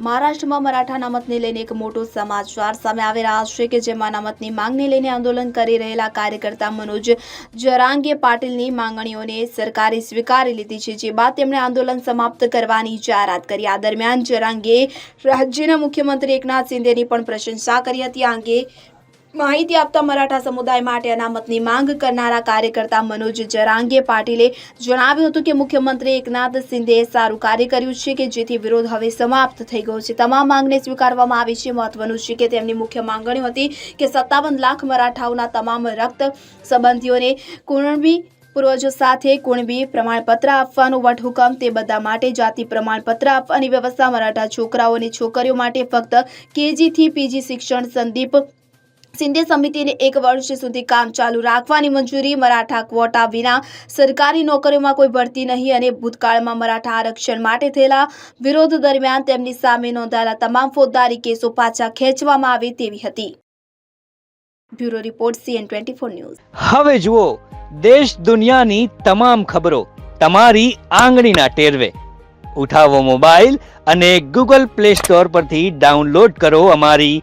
મહારાષ્ટ્રમાં મરાઠા અનામતને લઈને એક મોટો સમાચાર સામે આવી રહ્યા છે કે જેમાં અનામતની માંગને લઈને આંદોલન કરી રહેલા કાર્યકર્તા મનોજ જરાંગે પાટીલની માંગણીઓને સરકારે સ્વીકારી લીધી છે, જે બાદ તેમણે આંદોલન સમાપ્ત કરવાની જાહેરાત કરી. આ દરમિયાન જરાંગે રાજ્યના મુખ્યમંત્રી એકનાથ શિંદેની પણ પ્રશંસા કરી હતી. આ અંગે માહિતી આપતા મરાઠા સમુદાય માટે અનામતની માંગ કરનારા કાર્યકર્તા મનોજ જરાંગે પાટીલે જણાવ્યું હતું કે મુખ્યમંત્રી એકનાથ શિંદેએ સારું કાર્ય કર્યું છે કે જેથી વિરોધ હવે સમાપ્ત થઈ ગયો છે. તમામ માંગને સ્વીકારવામાં આવી છે. મહત્વનું છે કે તેમની મુખ્ય માંગણીઓ હતી કે સત્તાવન લાખ મરાઠાઓના તમામ રક્ત સંબંધીઓને કુણબી પૂર્વજો સાથે કુણબી પ્રમાણપત્ર આપવાનો વટહુકમ તે બધા માટે જાતિ પ્રમાણપત્ર આપવાની વ્યવસ્થા મરાઠા છોકરાઓ અને છોકરીઓ માટે ફક્ત કેજીથી પીજી શિક્ષણ સંદીપ શિંદે સમિતિને એક વર્ષ સુધી કામ ચાલુ રાખવાની મંજૂરી, મરાઠા ક્વોટા વિના સરકારી નોકરીઓમાં કોઈ ભરતી નહીં અને ભૂતકાળમાં મરાઠા આરક્ષણ માટે થયેલા વિરોધ દરમિયાન તેમની સામે નોંધાયેલા તમામ ફોજદારી કેસો પાછા ખેંચવામાં આવે તેવી હતી. Bureau report, C N. હવે જુઓ, દેશ દુનિયાની તમામ ખબરો તમારી આંગળીના ટેરવે. ઉઠાવો મોબાઈલ અને ગૂગલ પ્લે સ્ટોર પરથી ડાઉનલોડ કરો અમારી